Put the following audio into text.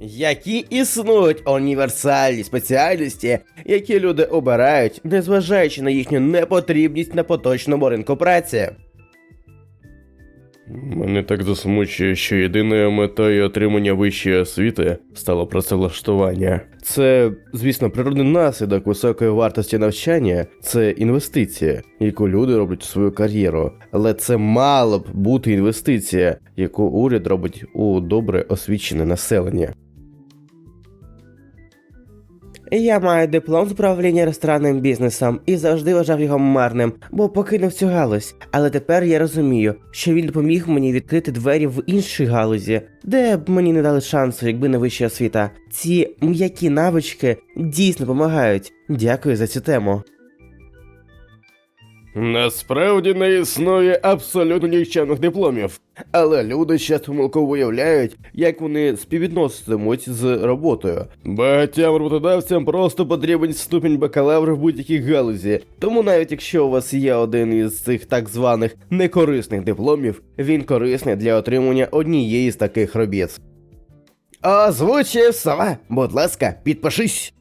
Які існують універсальні спеціальності, які люди обирають, незважаючи на їхню непотрібність на поточному ринку праці. Мене так засмучує, що єдиною метою отримання вищої освіти стало працевлаштування. Це, звісно, природний наслідок високої вартості навчання це інвестиція, яку люди роблять у свою кар'єру. Але це мало б бути інвестиція, яку уряд робить у добре освічене населення. Я маю диплом з управління ресторанним бізнесом і завжди вважав його марним, бо покинув цю галузь. Але тепер я розумію, що він допоміг мені відкрити двері в іншій галузі, де б мені не дали шансу, якби не вища освіта. Ці м'які навички дійсно допомагають. Дякую за цю тему. Насправді не існує абсолютно нікчемних дипломів. Але люди часто помилково виявляють, як вони співвідноситимуть з роботою. Багатьом роботодавцям Просто потрібен ступінь бакалавра в будь-якій галузі. Тому навіть якщо у вас є один із цих так званих некорисних дипломів, він корисний для отримання однієї з таких робіт. Озвучив сова, будь ласка, підпишись.